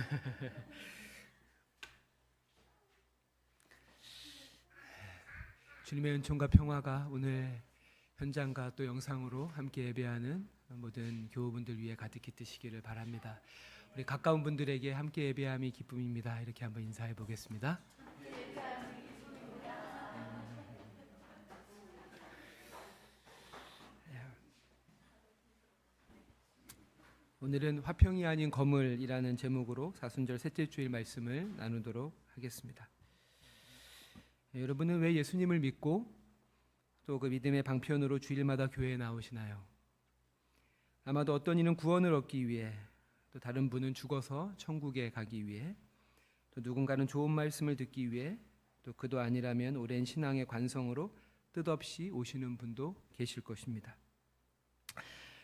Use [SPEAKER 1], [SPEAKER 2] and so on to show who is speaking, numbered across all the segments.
[SPEAKER 1] 주님의 은총과 평화가 오늘 현장과 또 영상으로 함께 예배하는 모든 교우분들 위해 가득히 뜨시기를 바랍니다. 우리 가까운 분들에게 함께 예배함이 기쁨입니다. 이렇게 한번 인사해 보겠습니다. 오늘은 화평이 아닌 거물이라는 제목으로 사순절 셋째 주일 말씀을 나누도록 하겠습니다. 예, 여러분은 왜 예수님을 믿고 또 그 믿음의 방편으로 주일마다 교회에 나오시나요? 아마도 어떤 이는 구원을 얻기 위해 또 다른 분은 죽어서 천국에 가기 위해 또 누군가는 좋은 말씀을 듣기 위해 또 그도 아니라면 오랜 신앙의 관성으로 뜻없이 오시는 분도 계실 것입니다.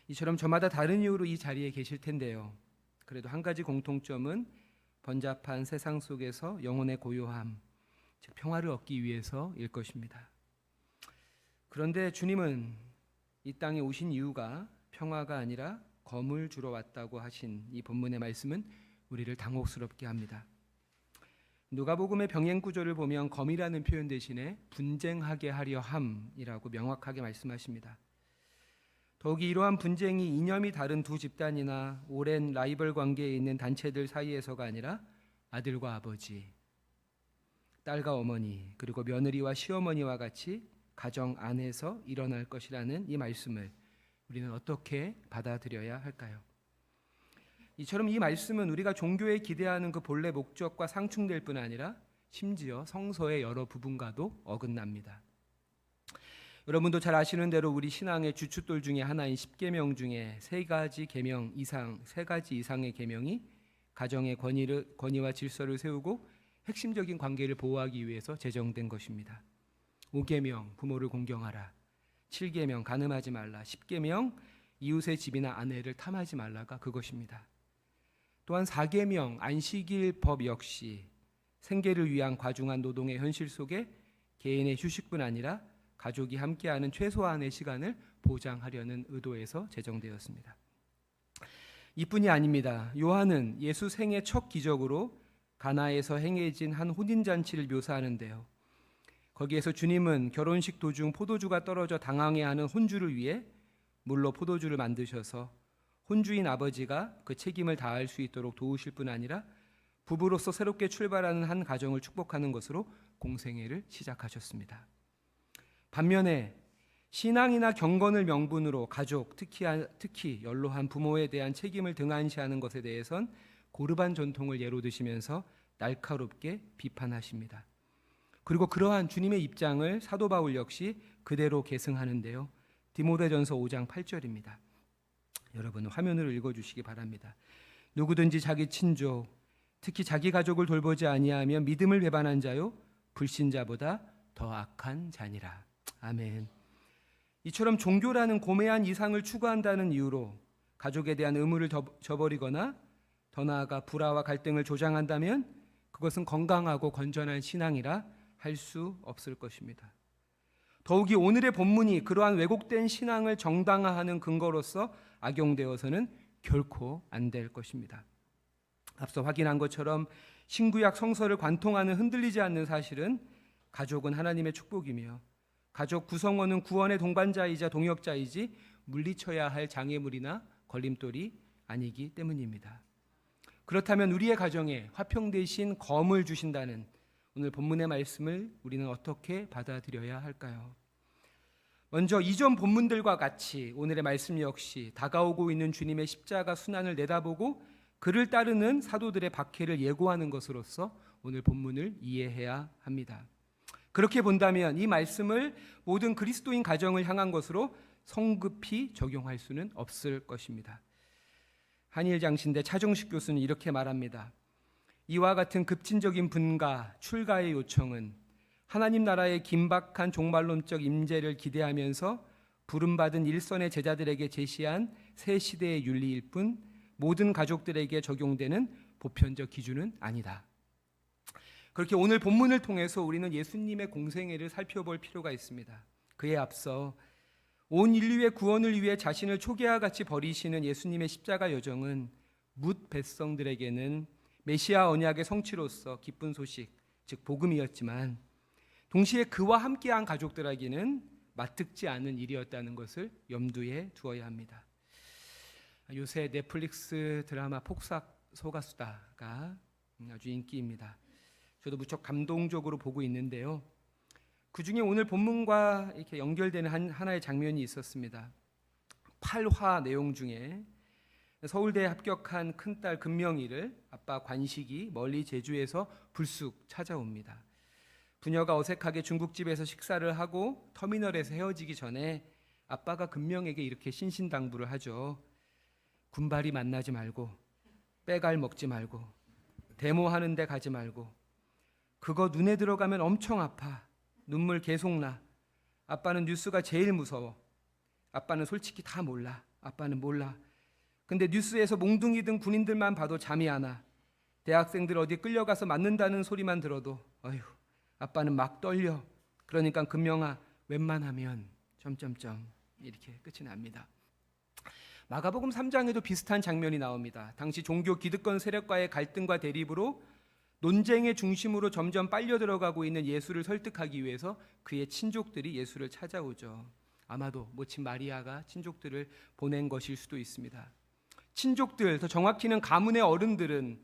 [SPEAKER 1] 이처럼 저마다 다른 이유로 이 자리에 계실 텐데요. 그래도 한 가지 공통점은 번잡한 세상 속에서 영혼의 고요함, 즉 평화를 얻기 위해서일 것입니다. 그런데 주님은 이 땅에 오신 이유가 평화가 아니라 검을 주러 왔다고 하신 이 본문의 말씀은 우리를 당혹스럽게 합니다. 누가복음의 병행 구조를 보면 검이라는 표현 대신에 분쟁하게 하려 함이라고 명확하게 말씀하십니다. 더욱이 이러한 분쟁이 이념이 다른 두 집단이나 오랜 라이벌 관계에 있는 단체들 사이에서가 아니라 아들과 아버지, 딸과 어머니, 그리고 며느리와 시어머니와 같이 가정 안에서 일어날 것이라는 이 말씀을 우리는 어떻게 받아들여야 할까요? 이처럼 이 말씀은 우리가 종교에 기대하는 그 본래 목적과 상충될 뿐 아니라 심지어 성서의 여러 부분과도 어긋납니다. 여러분도 잘 아시는 대로 우리 신앙의 주춧돌 중에 하나인 십계명 중에 세 가지 계명 이상, 세 가지 이상의 계명이 가정의 권위를, 권위와 질서를 세우고 핵심적인 관계를 보호하기 위해서 제정된 것입니다. 5계명 부모를 공경하라. 7계명 간음하지 말라. 10계명 이웃의 집이나 아내를 탐하지 말라가 그것입니다. 또한 4계명 안식일 법 역시 생계를 위한 과중한 노동의 현실 속에 개인의 휴식뿐 아니라 가족이 함께하는 최소한의 시간을 보장하려는 의도에서 제정되었습니다. 이뿐이 아닙니다. 요한은 예수 생애 첫 기적으로 가나에서 행해진 한 혼인 잔치를 묘사하는데요. 거기에서 주님은 결혼식 도중 포도주가 떨어져 당황해하는 혼주를 위해 물로 포도주를 만드셔서 혼주인 아버지가 그 책임을 다할 수 있도록 도우실 뿐 아니라 부부로서 새롭게 출발하는 한 가정을 축복하는 것으로 공생애를 시작하셨습니다. 반면에 신앙이나 경건을 명분으로 가족, 특히 특히 연로한 부모에 대한 책임을 등한시하는 것에 대해선 고르반 전통을 예로 드시면서 날카롭게 비판하십니다. 그리고 그러한 주님의 입장을 사도 바울 역시 그대로 계승하는데요. 디모데전서 5장 8절입니다. 여러분 화면으로 읽어 주시기 바랍니다. 누구든지 자기 친족, 특히 자기 가족을 돌보지 아니하면 믿음을 배반한 자요 불신자보다 더 악한 자니라. 아멘. 이처럼 종교라는 고매한 이상을 추구한다는 이유로 가족에 대한 의무를 저버리거나 더 나아가 불화와 갈등을 조장한다면 그것은 건강하고 건전한 신앙이라 할 수 없을 것입니다. 더욱이 오늘의 본문이 그러한 왜곡된 신앙을 정당화하는 근거로서 악용되어서는 결코 안 될 것입니다. 앞서 확인한 것처럼 신구약 성서를 관통하는 흔들리지 않는 사실은 가족은 하나님의 축복이며 가족 구성원은 구원의 동반자이자 동역자이지 물리쳐야 할 장애물이나 걸림돌이 아니기 때문입니다. 그렇다면 우리의 가정에 화평 대신 검을 주신다는 오늘 본문의 말씀을 우리는 어떻게 받아들여야 할까요? 먼저 이전 본문들과 같이 오늘의 말씀 역시 다가오고 있는 주님의 십자가 순환을 내다보고 그를 따르는 사도들의 박해를 예고하는 것으로서 오늘 본문을 이해해야 합니다. 그렇게 본다면 이 말씀을 모든 그리스도인 가정을 향한 것으로 성급히 적용할 수는 없을 것입니다. 한일 장신대 차종식 교수는 이렇게 말합니다. 이와 같은 급진적인 분가, 출가의 요청은 하나님 나라의 긴박한 종말론적 임재를 기대하면서 부름받은 일선의 제자들에게 제시한 새 시대의 윤리일 뿐 모든 가족들에게 적용되는 보편적 기준은 아니다. 그렇게 오늘 본문을 통해서 우리는 예수님의 공생애를 살펴볼 필요가 있습니다. 그에 앞서 온 인류의 구원을 위해 자신을 초계와 같이 버리시는 예수님의 십자가 여정은 뭇 백성들에게는 메시아 언약의 성취로서 기쁜 소식, 즉 복음이었지만 동시에 그와 함께한 가족들에게는 마뜩지 않은 일이었다는 것을 염두에 두어야 합니다. 요새 넷플릭스 드라마 폭삭 소가수다가 아주 인기입니다. 저도 무척 감동적으로 보고 있는데요. 그 중에 오늘 본문과 이렇게 연결되는 한, 하나의 장면이 있었습니다. 8화 내용 중에 서울대에 합격한 큰딸 금명이를 아빠 관식이 멀리 제주에서 불쑥 찾아옵니다. 부녀가 어색하게 중국집에서 식사를 하고 터미널에서 헤어지기 전에 아빠가 금명에게 이렇게 신신당부를 하죠. 군발이 만나지 말고 빼갈 먹지 말고 데모하는 데 가지 말고 그거 눈에 들어가면 엄청 아파. 눈물 계속 나. 아빠는 뉴스가 제일 무서워. 아빠는 솔직히 다 몰라. 아빠는 몰라. 근데 뉴스에서 몽둥이 든 군인들만 봐도 잠이 안 와. 대학생들 어디 끌려가서 맞는다는 소리만 들어도 어휴 아빠는 막 떨려. 그러니까 금명아 웬만하면 점점점 이렇게 끝이 납니다. 마가복음 3장에도 비슷한 장면이 나옵니다. 당시 종교 기득권 세력과의 갈등과 대립으로 논쟁의 중심으로 점점 빨려 들어가고 있는 예수를 설득하기 위해서 그의 친족들이 예수를 찾아오죠. 아마도 모친 마리아가 친족들을 보낸 것일 수도 있습니다. 친족들, 더 정확히는 가문의 어른들은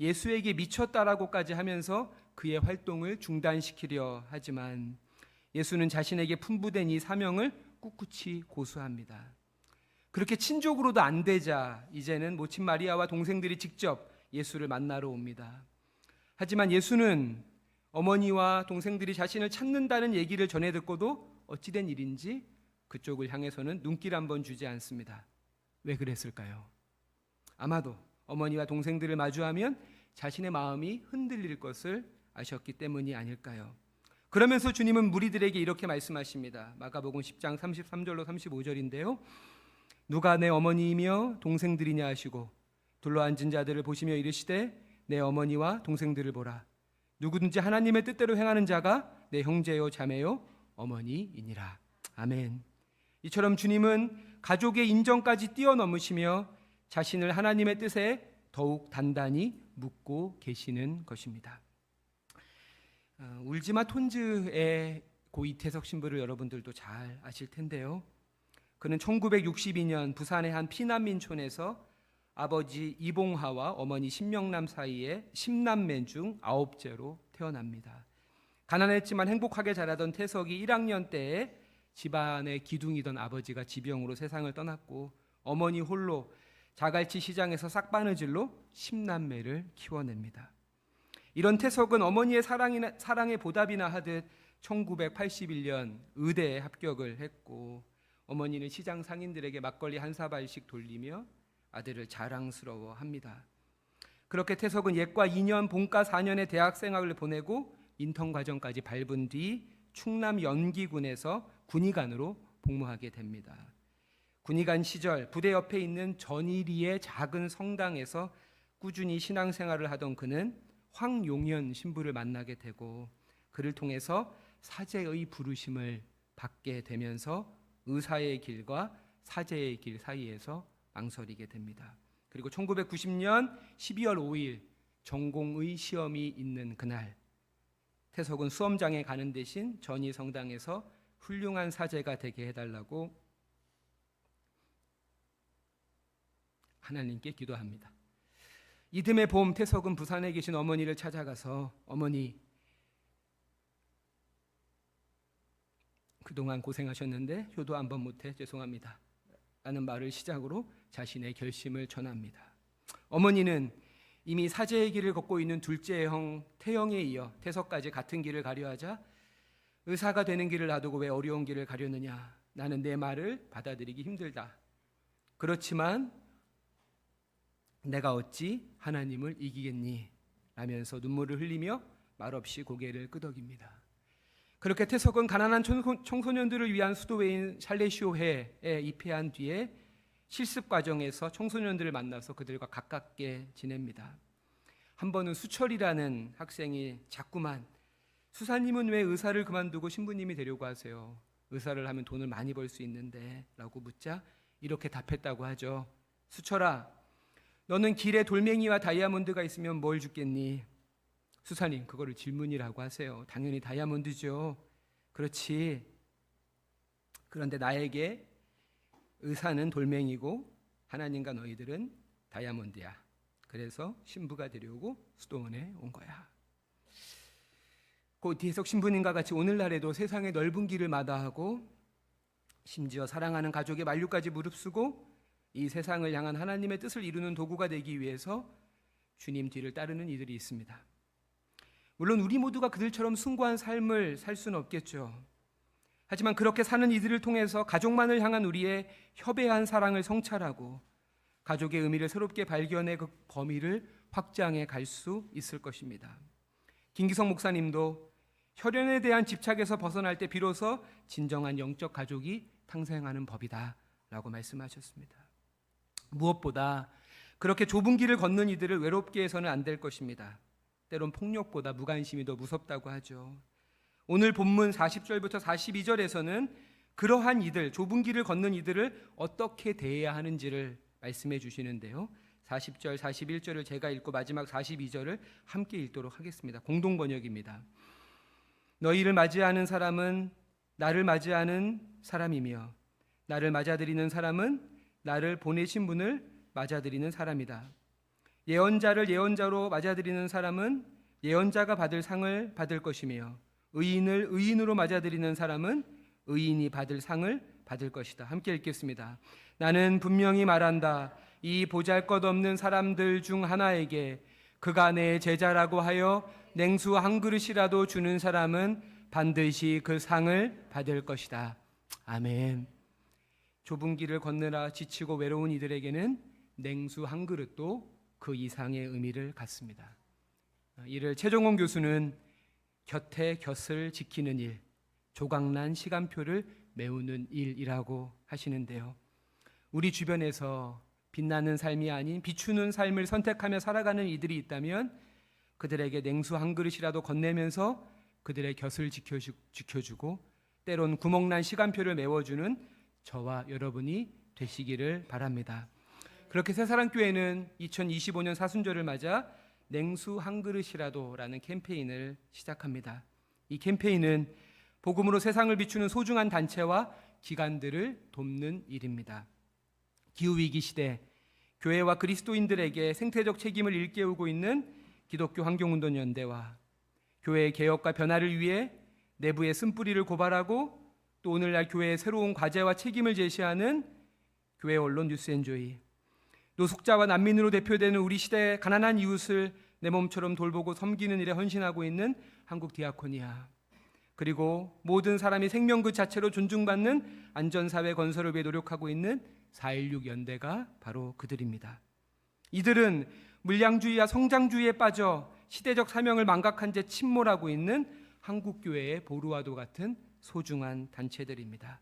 [SPEAKER 1] 예수에게 미쳤다라고까지 하면서 그의 활동을 중단시키려 하지만 예수는 자신에게 품부된 이 사명을 꿋꿋이 고수합니다. 그렇게 친족으로도 안 되자 이제는 모친 마리아와 동생들이 직접 예수를 만나러 옵니다. 하지만 예수는 어머니와 동생들이 자신을 찾는다는 얘기를 전해 듣고도 어찌된 일인지 그쪽을 향해서는 눈길 한번 주지 않습니다. 왜 그랬을까요? 아마도 어머니와 동생들을 마주하면 자신의 마음이 흔들릴 것을 아셨기 때문이 아닐까요? 그러면서 주님은 무리들에게 이렇게 말씀하십니다. 마가복음 10장 33절로 35절인데요. 누가 내 어머니이며 동생들이냐 하시고 둘러 앉은 자들을 보시며 이르시되 내 어머니와 동생들을 보라. 누구든지 하나님의 뜻대로 행하는 자가 내 형제요 자매요 어머니이니라. 아멘. 이처럼 주님은 가족의 인정까지 뛰어넘으시며 자신을 하나님의 뜻에 더욱 단단히 묻고 계시는 것입니다. 어, 울지마 톤즈의 고 이태석 신부를 여러분들도 잘 아실 텐데요. 그는 1962년 부산의 한 피난민촌에서 아버지 이봉하와 어머니 신명남 사이에 10남매 중 아홉째로 태어납니다. 가난했지만 행복하게 자라던 태석이 1학년 때에 집안의 기둥이던 아버지가 지병으로 세상을 떠났고 어머니 홀로 자갈치 시장에서 싹바느질로 10남매를 키워냅니다. 이런 태석은 어머니의 사랑이나, 사랑의 보답이나 하듯 1981년 의대에 합격을 했고 어머니는 시장 상인들에게 막걸리 한 사발씩 돌리며 아들을 자랑스러워합니다. 그렇게 태석은 예과 2년, 본과 4년의 대학 생활을 보내고 인턴 과정까지 밟은 뒤 충남 연기군에서 군의관으로 복무하게 됩니다. 군의관 시절 부대 옆에 있는 전일이의 작은 성당에서 꾸준히 신앙생활을 하던 그는 황용현 신부를 만나게 되고 그를 통해서 사제의 부르심을 받게 되면서 의사의 길과 사제의 길 사이에서 망설이게 됩니다. 그리고 1990년 12월 5일 전공의 시험이 있는 그날 태석은 수험장에 가는 대신 전이 성당에서 훌륭한 사제가 되게 해달라고 하나님께 기도합니다. 이듬해 봄 태석은 부산에 계신 어머니를 찾아가서 어머니 그동안 고생하셨는데 효도 한번 못해 죄송합니다. 라는 말을 시작으로 자신의 결심을 전합니다. 어머니는 이미 사제의 길을 걷고 있는 둘째 형 태영에 이어 태석까지 같은 길을 가려 하자 의사가 되는 길을 놔두고 왜 어려운 길을 가려느냐 나는 내 말을 받아들이기 힘들다. 그렇지만 내가 어찌 하나님을 이기겠니? 라면서 눈물을 흘리며 말없이 고개를 끄덕입니다. 그렇게 태석은 가난한 청소년들을 위한 수도회인 샬레시오회에 입회한 뒤에 실습 과정에서 청소년들을 만나서 그들과 가깝게 지냅니다. 한 번은 수철이라는 학생이 자꾸만 수사님은 왜 의사를 그만두고 신부님이 되려고 하세요? 의사를 하면 돈을 많이 벌 수 있는데 라고 묻자 이렇게 답했다고 하죠. 수철아, 너는 길에 돌멩이와 다이아몬드가 있으면 뭘 주겠니? 수사님, 그거를 질문이라고 하세요. 당연히 다이아몬드죠. 그렇지. 그런데 나에게 의사는 돌멩이고 하나님과 너희들은 다이아몬드야. 그래서 신부가 데려오고 수도원에 온 거야. 그 뒤에석 신부님과 같이 오늘날에도 세상의 넓은 길을 마다하고 심지어 사랑하는 가족의 만류까지 무릅쓰고 이 세상을 향한 하나님의 뜻을 이루는 도구가 되기 위해서 주님 뒤를 따르는 이들이 있습니다. 물론 우리 모두가 그들처럼 숭고한 삶을 살 수는 없겠죠. 하지만 그렇게 사는 이들을 통해서 가족만을 향한 우리의 협회한 사랑을 성찰하고 가족의 의미를 새롭게 발견해 그 범위를 확장해 갈 수 있을 것입니다. 김기성 목사님도 혈연에 대한 집착에서 벗어날 때 비로소 진정한 영적 가족이 탄생하는 법이다라고 말씀하셨습니다. 무엇보다 그렇게 좁은 길을 걷는 이들을 외롭게 해서는 안 될 것입니다. 때론 폭력보다 무관심이 더 무섭다고 하죠. 오늘 본문 40절부터 42절에서는 그러한 이들, 좁은 길을 걷는 이들을 어떻게 대해야 하는지를 말씀해 주시는데요. 40절, 41절을 제가 읽고 마지막 42절을 함께 읽도록 하겠습니다. 공동 번역입니다. 너희를 맞이하는 사람은 나를 맞이하는 사람이며 나를 맞아들이는 사람은 나를 보내신 분을 맞아들이는 사람이다. 예언자를 예언자로 맞아들이는 사람은 예언자가 받을 상을 받을 것이며 의인을 의인으로 맞아들이는 사람은 의인이 받을 상을 받을 것이다. 함께 읽겠습니다. 나는 분명히 말한다. 이 보잘 것 없는 사람들 중 하나에게 그가 내 제자라고 하여 냉수 한 그릇이라도 주는 사람은 반드시 그 상을 받을 것이다. 아멘. 좁은 길을 건너라 지치고 외로운 이들에게는 냉수 한 그릇도 그 이상의 의미를 갖습니다. 이를 최종원 교수는 곁에 곁을 지키는 일, 조각난 시간표를 메우는 일이라고 하시는데요. 우리 주변에서 빛나는 삶이 아닌 비추는 삶을 선택하며 살아가는 이들이 있다면 그들에게 냉수 한 그릇이라도 건네면서 그들의 곁을 지켜주고 때론 구멍난 시간표를 메워주는 저와 여러분이 되시기를 바랍니다. 그렇게 새사랑교회는 2025년 사순절을 맞아 냉수 한 그릇이라도라는 캠페인을 시작합니다. 이 캠페인은 복음으로 세상을 비추는 소중한 단체와 기관들을 돕는 일입니다. 기후 위기 시대 교회와 그리스도인들에게 생태적 책임을 일깨우고 있는 기독교 환경운동 연대와 교회의 개혁과 변화를 위해 내부의 쓴뿌리를 고발하고 또 오늘날 교회의 새로운 과제와 책임을 제시하는 교회 언론 뉴스엔조이 노숙자와 난민으로 대표되는 우리 시대의 가난한 이웃을 내 몸처럼 돌보고 섬기는 일에 헌신하고 있는 한국 디아코니아 그리고 모든 사람이 생명 그 자체로 존중받는 안전사회 건설을 위해 노력하고 있는 4.16 연대가 바로 그들입니다. 이들은 물량주의와 성장주의에 빠져 시대적 사명을 망각한 채 침몰하고 있는 한국교회의 보루와도 같은 소중한 단체들입니다.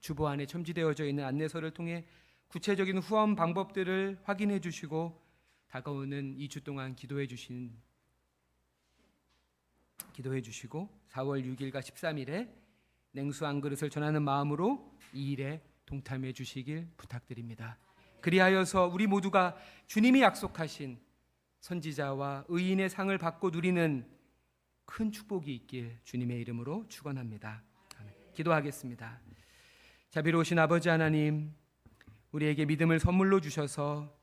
[SPEAKER 1] 주보 안에 첨지되어져 있는 안내서를 통해 구체적인 후원 방법들을 확인해 주시고 다가오는 2주 동안 기도해 주신 기도해 주시고 4월 6일과 13일에 냉수 한 그릇을 전하는 마음으로 이 일에 동참해 주시길 부탁드립니다. 그리하여서 우리 모두가 주님이 약속하신 선지자와 의인의 상을 받고 누리는 큰 축복이 있길 주님의 이름으로 축원합니다. 기도하겠습니다. 자비로우신 아버지 하나님, 우리에게 믿음을 선물로 주셔서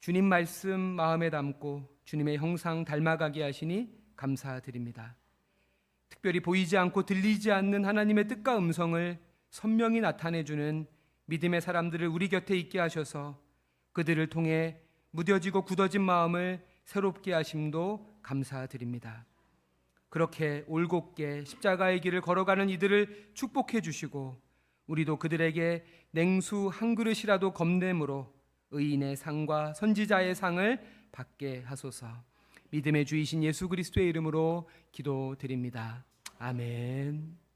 [SPEAKER 1] 주님 말씀 마음에 담고 주님의 형상 닮아가게 하시니 감사드립니다. 특별히 보이지 않고 들리지 않는 하나님의 뜻과 음성을 선명히 나타내 주는 믿음의 사람들을 우리 곁에 있게 하셔서 그들을 통해 무뎌지고 굳어진 마음을 새롭게 하심도 감사드립니다. 그렇게 올곧게 십자가의 길을 걸어가는 이들을 축복해 주시고 우리도 그들에게 냉수 한 그릇이라도 겁냄으로 의인의 상과 선지자의 상을 받게 하소서. 믿음의 주이신 예수 그리스도의 이름으로 기도드립니다. 아멘.